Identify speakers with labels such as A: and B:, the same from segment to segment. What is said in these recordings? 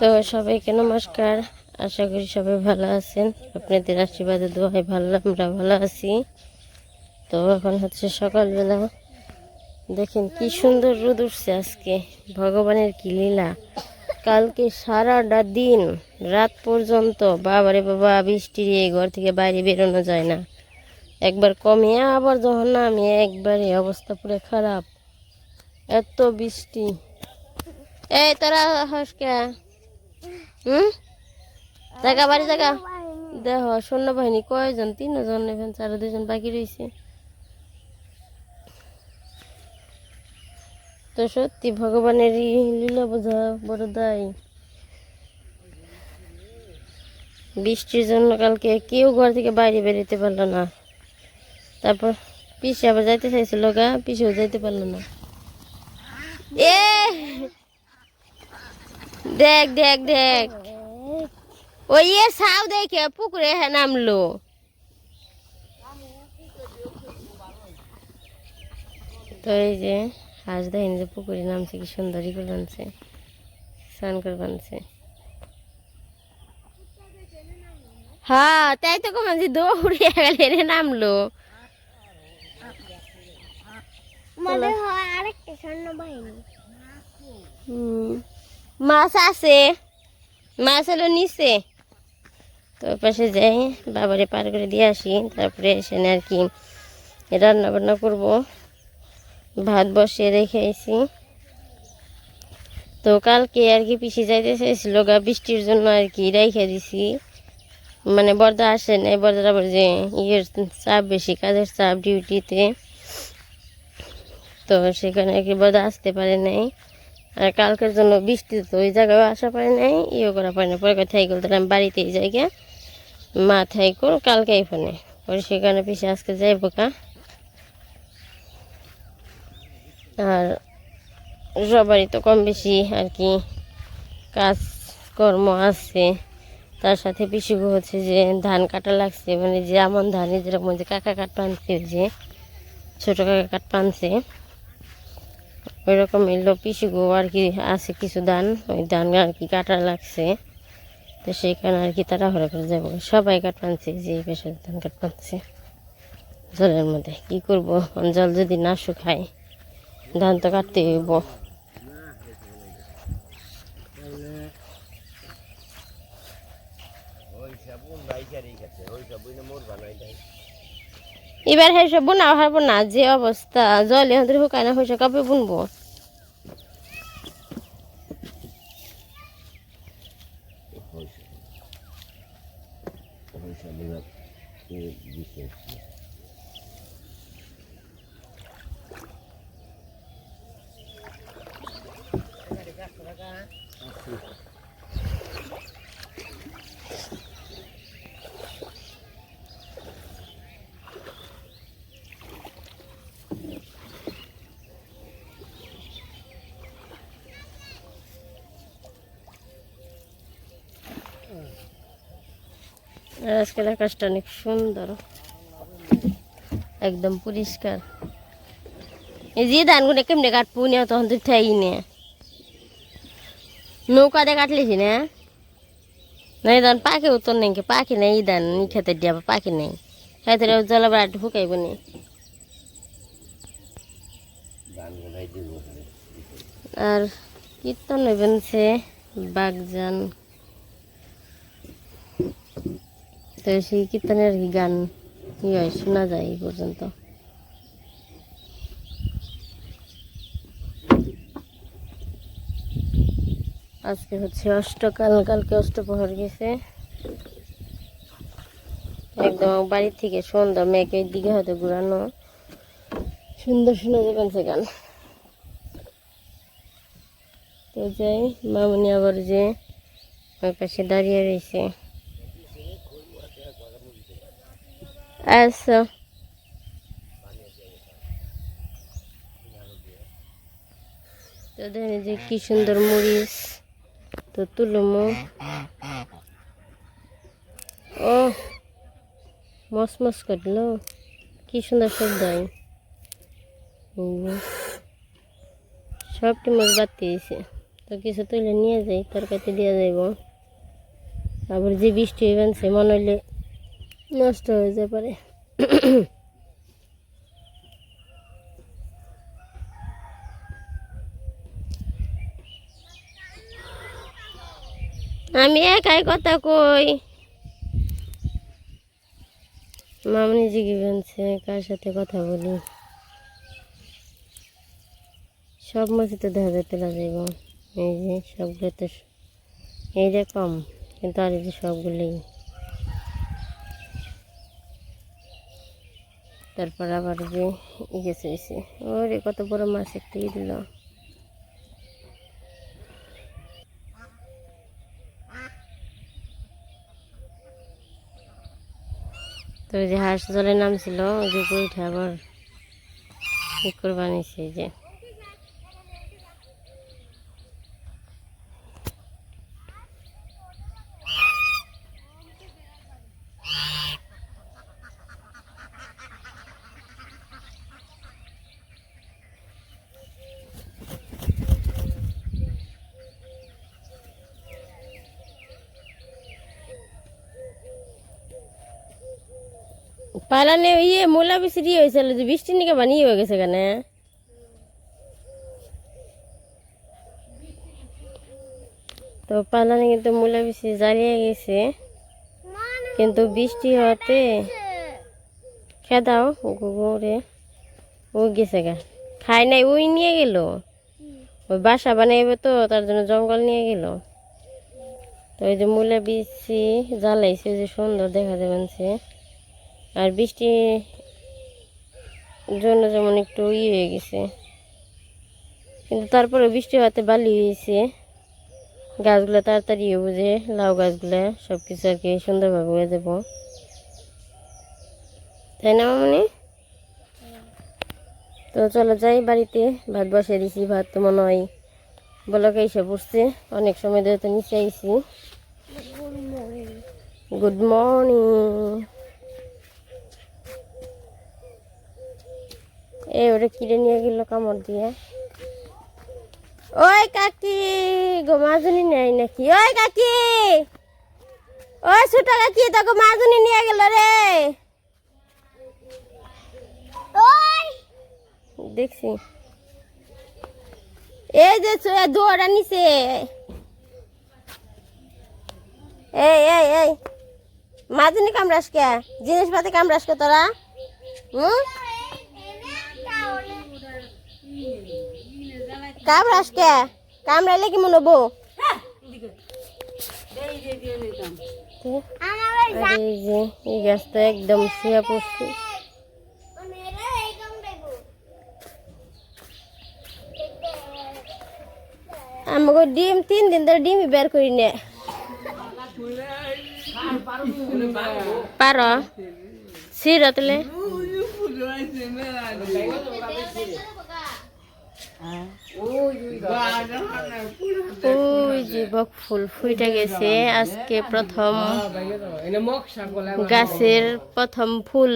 A: তো সবাইকে নমস্কার। আশা করি সবাই ভালো আছেন। আপনাদের আশীর্বাদে দোয়াই ভালো, আমরা ভালো আছি। তো এখন হচ্ছে সকালবেলা। দেখেন কি সুন্দর রোদ উঠছে আজকে। ভগবানের কি লীলা। কালকে সারাটা দিন, রাত পর্যন্ত, বাবারে বাবা, বৃষ্টি রে ঘর থেকে বাইরে বেরোনো যায় না। একবার কমিয়ে আবার যখন নামে, একবারে অবস্থা পুরো খারাপ। এত বৃষ্টি। এই তোরা হসকা হুম? জায়গা বাড়ি জায়গা? দেহ সৈন্যবাহিনী কয়জন? তিনজন এখানে চার দুজন বাকি রয়েছে তো সত্যি ভগবানেরই লীলা বোঝা বড় দায়। বৃষ্টির জন্য কালকে কেউ ঘর থেকে বাইরে বেরোতে পারল না। তারপর পিসে আবার যাইতে চাইছিল গা পিসেও যাইতে পারল না। এ! দেখ দেখ দেখ। ওই এ সাউ দেখে পুকুরে নামলো। তো এই যে হাঁস দেখেন যে পুকুরে নামছে কি সুন্দরই করে বানছে স্নান করে বানছে। হ্যাঁ তাই তো কমান যে দৌড়িয়ে গেলে রে নামলো।
B: মনে হয় আরেকটা সৈন্যবাহিনী
A: হুম। মাছ আছে। মাছ হলো নিচে। তো পাশে যাই, বাবারে পার করে দিয়ে আসি। তারপরে এসে আর কি রান্না বান্না করব। ভাত বসিয়ে রেখে আইছি। তো কালকে আর কি পিসি যাইতে চাইছিল, গা বৃষ্টির জন্য আর কি রেখে দিছি। মানে বর্দা আসে নাই, বর্দার আবার যে ইয়ের চাপ বেশি, কাজের চাপ ডিউটিতে তো সেখানে আর কি বর্দা আসতে পারে নাই। আর কালকের জন্য বৃষ্টি তো ওই জায়গায় আসা পারে নাই ইয়ে করা পারে না। পরে কথা থাই করতে আমি বাড়িতেই যাই গিয়া মা থাই কর কালকে ফোনে। পরে সেখানে পিছিয়ে আজকে যাইব কা আর সবারই তো কম বেশি আর কি কাজকর্ম আছে। তার সাথে পিসু হচ্ছে যে ধান কাটা লাগছে মানে যে আমন ধানে যেরকম যে কাকা কাট পানছে যে ছোটো কাকা কাট পানছে ওই রকম এলো পিসিগো আর কি আছে কিছু ধান, ওই ধান আর কি কাটা লাগছে। তো সেখানে আর কি তারা হরে করে যাব। সবাই কাট পানছে যে এই পেশার ধান কাট পানছে জলের মধ্যে কি করব? জল যদি না শুকায়, ধান তো কাটতে হইব। এবার হ্যাঁ সব বোনা হারবো না, যে অবস্থা। জল এখন শুকায় না হয়েছে কবে বুনবো। আজকের আকাশটা অনেক সুন্দর। একদম পরিষ্কার। এই যে ধানগুলো কেমনে কাটবো নিয়ে তখন তুই থাই নে। নৌকা দিয়ে কাটলিছি না? না ধান পাকে উত্তর নেই পাখি নেই এই ধান খেতে দিয়া পাখি নেই। খেতে জলবার শুকাইব নি। আর কীর্তন হইবেন সে বাগজান। তো সেই কীর্তনের কি গান ই হয়, শোনা যায় এই পর্যন্ত। আজকে হচ্ছে অষ্টকাল, কালকে অষ্টপ্রহর গেছে। একদম বাড়ির থেকে সন্ধ্যা মেঘের দিকে হয়তো ঘুরানো। সুন্দর শোনা যাবেন সে গান। তো যাই, মামনি আবার যে ওই পাশে দাঁড়িয়ে রয়েছে। আচ্ছা তো দেখেন যে কি সুন্দর মরিচ তো তুলমো ও মস মস করল কি সুন্দর শব্দ হয় সবটি মাছ বাড়তে দিয়েছে তো কিছু তুলে নিয়ে যাই তরকারিতে দিয়ে যাইব আবার যে বৃষ্টি হইবেন সে মনে হইলে নষ্ট হয়ে যেতে পারে। আমি একাই কথা কই? মামনি জিজ্ঞেস কার সাথে কথা বলি? সব মাছই তো দেখা যেতে যাইব। এই যে সবগুলো তো এই যে কম, কিন্তু আর এই যে সবগুলোই। তারপর আবার যে ই গেছে এসে ওরে কত বড় মাছ একটা দিল। তো যে হাঁস জলে নামছিল, ওই যে বইটা আবার ই করে বানিয়েছে যে। পালানে ইয়ে মোলা বিচি হয়েছিল যে বৃষ্টি নিকে বানিয়ে হয়ে গেছে কেন? তো পালানে কিন্তু মোলা বিচি জ্বালিয়ে গেছে। কিন্তু বৃষ্টি হওয়াতে খেদাও গুগুরে ও গেছে গা। খাই নাই ওই নিয়ে গেল। ওই বাসা বানাইবে তো, তার জন্য জঙ্গল নিয়ে গেল। তো ওই যে মূলা বিচি জ্বালাইছে, যে সুন্দর দেখা যাবেন সে আর বৃষ্টির জন্য যেমন একটু ই হয়ে গেছে। কিন্তু তারপরে বৃষ্টি হওয়াতে বালি হয়েছে। গাছগুলো তাড়াতাড়ি বুঝে লাউ গাছগুলো সব কিছু আর কি সুন্দরভাবে হয়ে যাব। তাই না মামনি? তো চলো যাই বাড়িতে ভাত বসিয়ে দিছি ভাত তো মনে হয় বলকে এসে পড়ছে। অনেক সময় ধরে তো নিচে আইছি। গুড মর্নিং এ ওরে কিনে নিয়ে গেল কামড় দিয়ে। ওই কাকি গো মাজনি নেই নাকি? ওই কাকি! ওই ছোট কাকি তোকে মাজনি নিয়ে গেল রে। দেখছি। এই যে দৌড়া নিছে এই এই এই। মাজনি কামড়াস কে? জিনিসপাতি কামড়াস কে তোরা? হুম? কামড়াস কে কামড়াইলে কি মনে হব? আর এই যে এই গাছটা একদম শুয়ে পড়ছে। আমাকে ডিম তিন দিন ধরে ডিমই বের করি নে। পারো? সিরতলে ওই যে বক ফুল ফুইটা গেছে। আজকে প্রথম গাছের প্রথম ফুল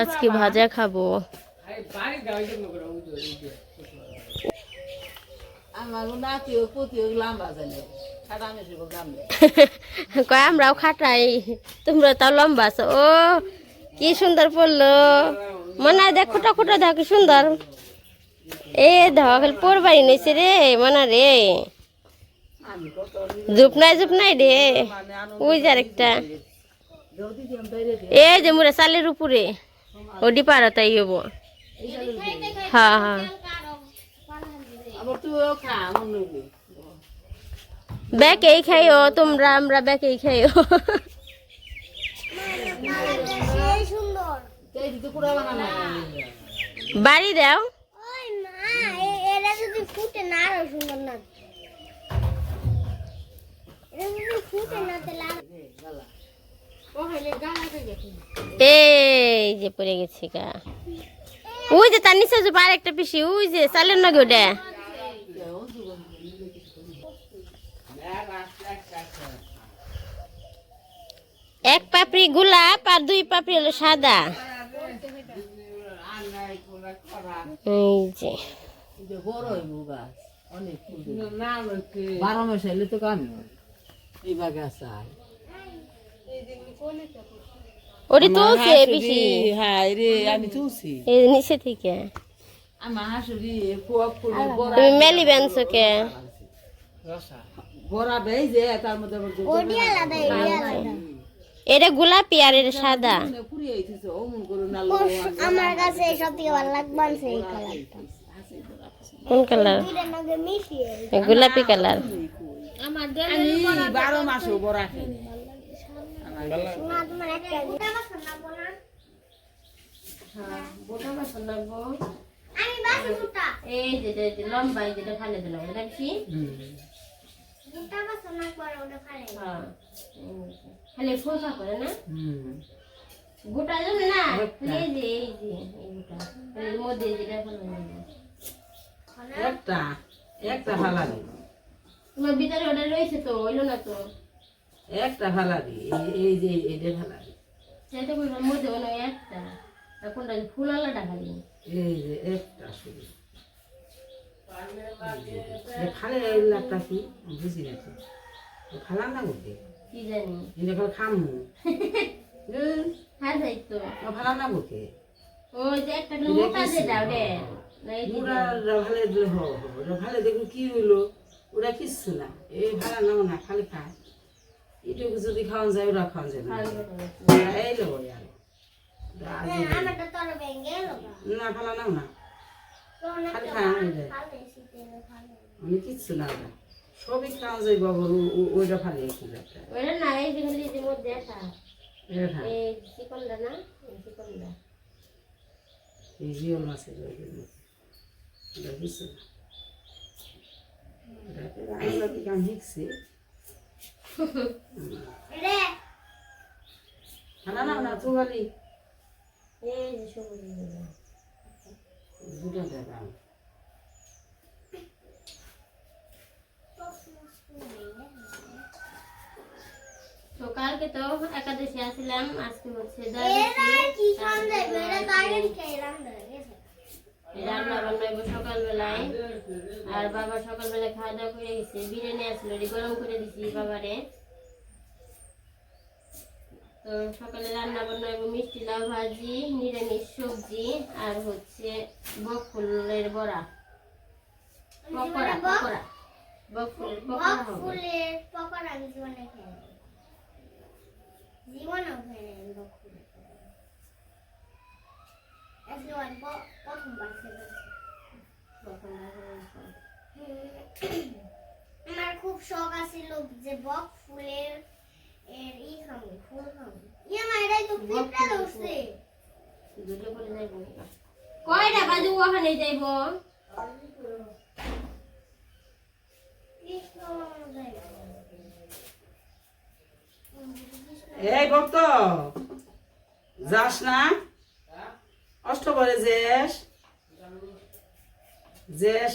A: আজকে ভাজা খাব। কয় আমরাও খাটাই। তোমরা তাও লম্বা আছো। ও কি সুন্দর পড়ল। মনে হয় দেখ খোটা খোটা দেখ কি সুন্দর। এ খালি পড়বাই নিছে রে মনে রে। জুপ নাই জুপ নাই রে ওই যে আরেকটা। এ যে মোরা চালের উপরে ওডি পারো তাই হব হ্যাঁ হ্যাঁ।
C: নইলে
A: ব্যাকেই খাইও তোমরা আমরা ব্যাকেই
B: এই
C: এই বানানো
A: বাড়ি দাও।
B: এরা যদি ফুটে না, আরও সুন্দর
A: এই যে গা। ওই যে তার নিচে একটা পিসি, ওই যে ওটা। এক পাপড়ি গোলাপ আর দুই পাপড়ি হলো সাদা। এই যে।
C: যে বড় হইব গাছ অনেক ফুল বারো মাস এলে তো কামি এই বাগাছা
A: ওটি তুলছে বেশি।
C: হ্যাঁ রে আমি তুলছি।
A: এই নিচে থেকে।
C: আমার হাসুরি পোয়া ফুলের বড়া।
A: তুমি মেলি বেনছো কে?
C: বড়া দেয় যে তার মধ্যে আবার
B: আলাদা এটি আলাদা।
A: এটা গোলাপি আর এটা সাদা।
B: আমার কাছে সব থেকে ভালো লাগবে আছে কালারটা।
A: কোন কালার? গোলাপি কালার।
C: বারো
B: গোটা
A: এই যে লম্বা যেটা ফালে দিলাম হ্যাঁ খালি ফোসা করে না গোটা যাবে না এই যে এই যে
C: একটা একটা ফালারি
A: তোমার ভিতরে ওটা রয়েছে তো হইল না তো?
C: একটা ফালারি এই এই যে এটা ফালারি
A: সেটা বললাম মধ্যে হয় একটা কোনটা ফুল আলাদা খালি?
C: এই যে একটা শুধু। ফালে একটা কি? বুঝি না তো। এ না বলতে?
A: কি জানি।
C: এটা ফেলে খামু।
A: হ্যাঁ যাই তো।
C: ফালাম না বলতে?
A: ওই যে একটা মোটা যেটা ওটা না এই যে-
C: ওরা ভালে দিলে হ ভালে দেখুন কি হইল ওরা কিচ্ছু না। এই ভাড়া নাও না খালি খায়। এটুকু যদি খাওয়ান যায় ওরা খাওয়ান যায় না। না। ফালা নাও না। খালি খায় আমি আমি কিচ্ছু না ওরা। সবই খাওয়া যায় বাবুর ওইটা একটু।
A: না এই যে খালি এই যে মধ্যে একটা এই চিকনটা না চিকনটা
C: এই জিওল মাছের ওইটার মতো এটা কিচ্ছু না এটাকে আমরা কি কাম শিখছি
B: রে
C: খানা নাও না চুগালি
A: এই যে সবুজগুলো।
C: দুটো দেখাম
A: তো কালকে তো একাদশী আসলাম আজকে হচ্ছে রান্না বান্নাইবো সকালবেলায়। আর বাবা সকালবেলায় খাওয়া দাওয়া করে গেছে, বিরিয়ানি আসলো গরম করে দিছি বাবারে। তো সকালে রান্না বান্নাইবো মিষ্টি, লাউ ভাজি, নিরামিষ সবজি, আর হচ্ছে বক ফুলের বড়া। পকোড়া পকোড়া। বক ফুলের পকোড়া হবে।
B: পকোড়া আমি জীবনে খেয়ে জীবনেও খেয়ে নেই বক ফুলের পকোড়া। আজকে আমি প- প্রথমবার খেয়েছি আমার খুব শখ আছিল যে বক ফুলের এর ই ফুল ইয়ে মা এটাই তো পিঁপড়া ধরছে।
A: দুটো করে যাইবো কয়টা বাজু ওখানে যাইবো।
C: এই ভক্ত যাস না? অষ্টপরে জেস জেস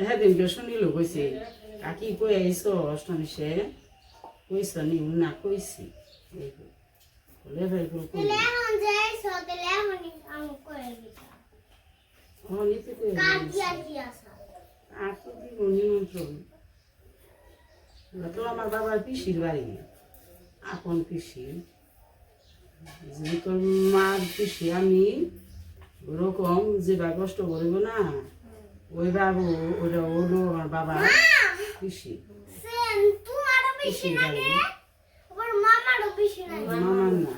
C: হ্যাঁ শুনিল কইছে, কাকি কই আইস অষ্টমীসে কইস নি না কইছি। বলে ভাই কই? ও নিতে কই আর তো তো আমার বাবার পিসির বাড়ি। আপন পিসি যে তোর মার পিসি আমি ওরকম যে বা কষ্ট করব না ওই বাবু ওটা আমার বাবা
B: ওর মামারও বেশি লাগে?
C: মামার না।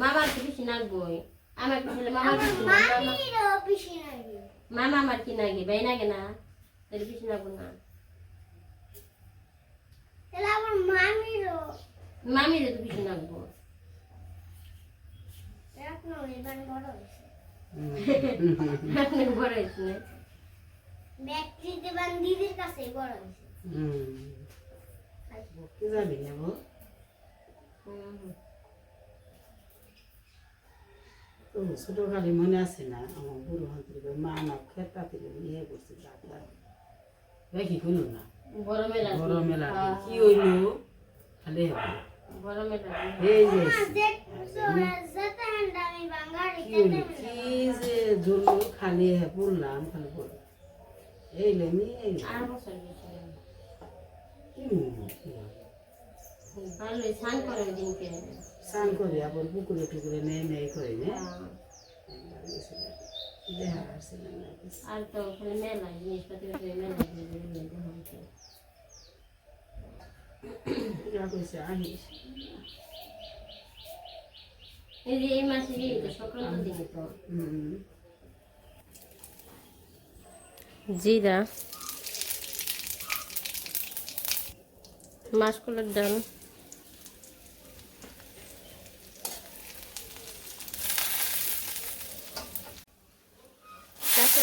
A: মামার বেশি নাগবই আমার কি ছেলে মামার মামা
B: বেশি
A: মামা আমার কি নাগে ভাই নাগে না? তাহলে বেশি নাগবো না।
B: তাহলে আমার মামিরও
A: মামির তো
B: বড় হয়েছে।
A: না?
B: ব্যাটারি দেবান দিদির কাছে বড় হয়েছে।
C: যাবি না গো
A: হুম।
C: ছোট খালি মনে আছে না? আমার বুড়ো হাতের মা না খেতা থেকে নিয়ে করছে ডাক্তার দেখি কোনো না।
A: বড় মেলা
C: বড় মেলা কি হইল? খালি হবে। এই যে ধরলো খালি হ্যাঁ পড়লাম খালি পড়লাম এই লেনি এই
A: স্নান করে
C: আবার পুকুরে টুকুরে নেই নেই করে নে কিছু।
A: আর তো ওখানে মেলা জিনিসপাতি ওখানে মেলা বিভিন্ন দেখা হচ্ছে।
C: যা কইছে আহিস
A: এই যে এই মাসে এই তো সংক্রান্ত দিনে তো
C: হুম
A: জিরা মাসকলার ডাল কাঁচা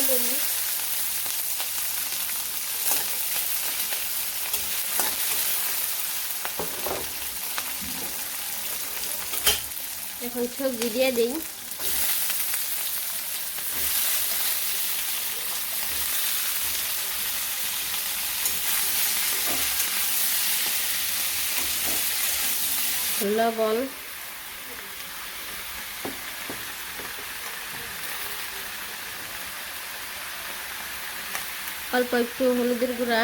A: এখন সবজি দিয়ে দিই। লবণ। অল্প একটু হলুদের গুঁড়া।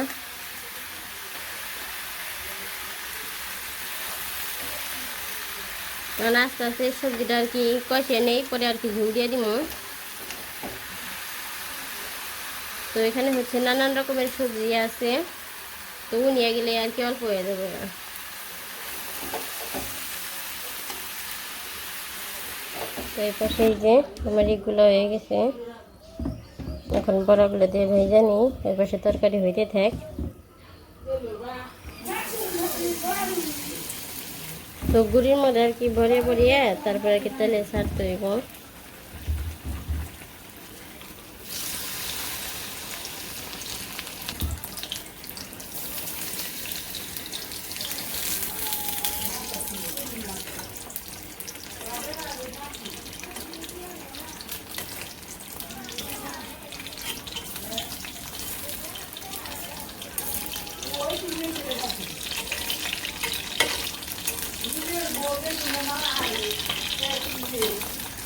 A: কারণ আস্তে আস্তে সবজিটা আর কি কষিয়ে নেই, পরে আর কি ঝুল দিয়ে দিব। তো এখানে হচ্ছে নানান রকমের সবজি আছে। তো নিয়ে গেলে আর কি অল্প হয়ে যাবে। তো এই পাশে যে আমার এগুলো হয়ে গেছে। এখন বড়াগুলো দিয়ে ভেজে নিই, এই পাশে তরকারি হইতে থাক। তো গুড়ির মধ্যে আর কি ভরে ভরিয়ে তারপরে আর কি তেলে ছাড়তে হইব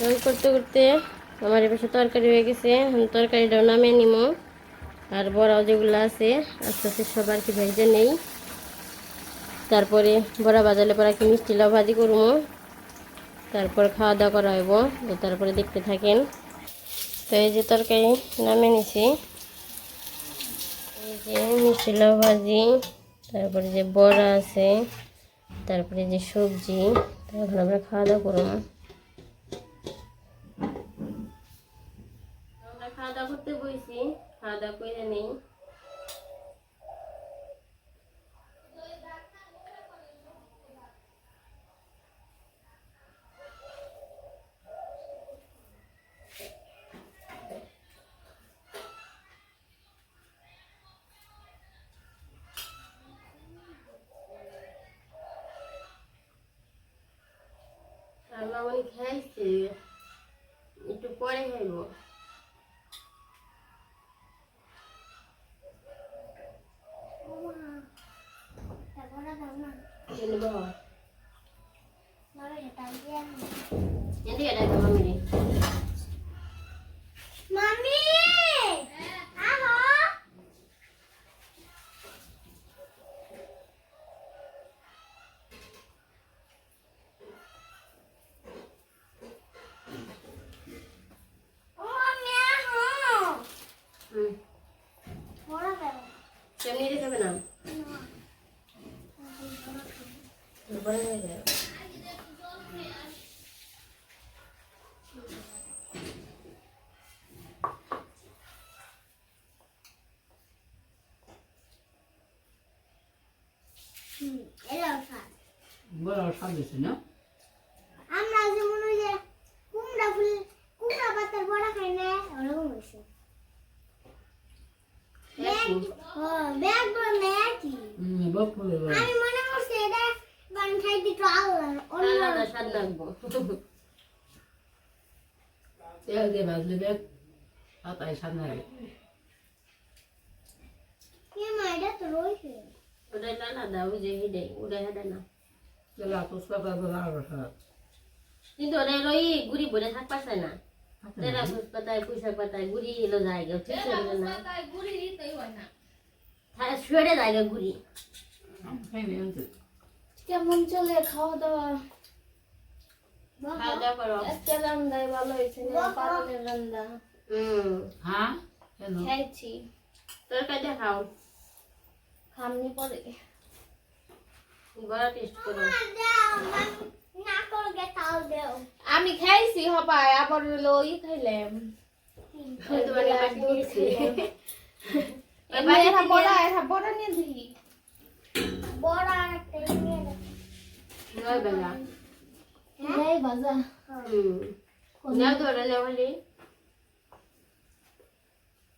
A: ওই করতে করতে আমার এ পাশে তরকারি হয়ে গেছে। তরকারিটাও নামিয়ে নিব আর বড়াও যেগুলো আছে, আস্তে আস্তে সব আর কি ভেজে নেই। তারপরে বড়া বাজালে পরে কি মিষ্টি লাউ ভাজি করব। তারপর খাওয়া দাওয়া করা হইব তারপরে দেখতে থাকেন। তো এই যে তরকারি নামিয়ে নিছি। এই যে মিষ্টি লাউ ভাজি, তারপরে যে বড়া আছে, তারপরে যে সবজি, তো এখন আমরা খাওয়া দাওয়া করব আমরা খাওয়া দাওয়া করতে বইছি খাওয়া দাওয়া করে নেই। น้ำมันเย็
B: นหรื
A: อเป
B: ล่าน้ำ
A: มัน
B: จะตาย
A: แย่
B: ง
A: ยันที่อะไร
B: กัมั
C: มีด স্বাদ হয়েছে না?
B: আমরা যেমন ওই যে কুমড়া ফুল কুমড়া পাতার বড়া খাই না ওরকম হয়েছে। ব্যাগ ও ব্যাগ বড় না কি আমি মনে করছি এটা বান খাইতে একটু আলাদা
A: স্বাদ লাগবো।
C: তেল দিয়ে ভাজলে বেগ পাতায় স্বাদ লাগে।
B: কি মা এটা তো রয়েছে।
A: ওটা আলাদা ওই যে হিডে ওটা হেডে না।
C: আরও
A: কিন্তু ওরা এলো ই গুড়ি বলে থাক পারছে না তেরা ফুস পাতায় গুড়ি এলো ঠিক না হ্যাঁ
C: খাইনি আনতে
D: কেমন চলে খাওয়া দাওয়া
A: খাওয়া দাওয়া করো
D: আজকে রান্নায় ভালো হয়েছে না পালনের রান্না
A: হুম
C: হ্যাঁ কেন
D: খাইছি
A: তরকারি খাও
D: খামনি পরে
A: বড় টেস্ট করো।
B: না করো গে তাও দেও
D: আমি খাইছি হবাই আবার হলো ই খাইলাম।
A: তোমার পাশে দিয়েছি।
D: এবার এটা বড়া এটা বড়া নিয়ে দিই
B: বড় আর একটা নিয়ে
A: বেলা।
D: বাজা
A: হুম। ওটা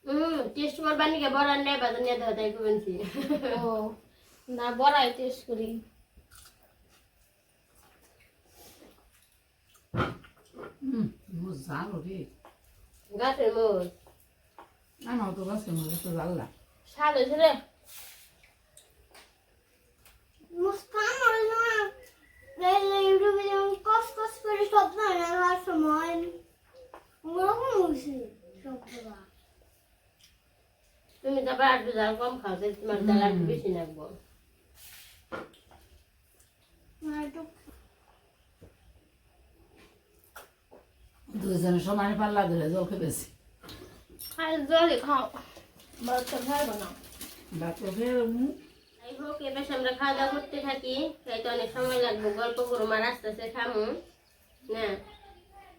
A: হুম টেস্ট করবার নিকে? বড় নেই বাজার নিয়ে দেওয়া তাই কুবেনছি
D: ও। না বড়াই টেস্ট করি।
C: জাল রে।
A: গাছের মোজ
C: আমার তো গাছে মোর তো জাল না।
D: হয়েছে রে।
B: ইউটিউবে যেমন কস কস করে শব্দ না খাওয়ার সময় ওরকম হয়েছে শব্দটা।
A: তুমি তারপর একটু জাল কম খাও তোমার জাল বেশি লাগবো।
C: দুজনে সমানে পাল্লা ধরে জল খেয়েছি
D: আর জলে খাও। বাচ্চা খাইব না।
C: ডাক্তার ফের মুখ
A: যাই হোক এবার আমরা খাওয়া দাওয়া করতে থাকি। খাইতে অনেক সময় লাগবে। গল্প করব আর আস্তে আস্তে খামু। না?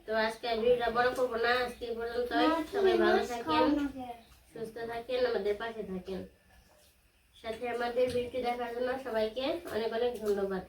A: তো আজকে আর ভিডিওটা বড় করব না। আজকে এই সবাই ভালো থাকেন সুস্থ থাকেন আমাদের পাশে থাকেন। সাথে আমাদের ভিডিওটি দেখার জন্য সবাইকে অনেক অনেক ধন্যবাদ।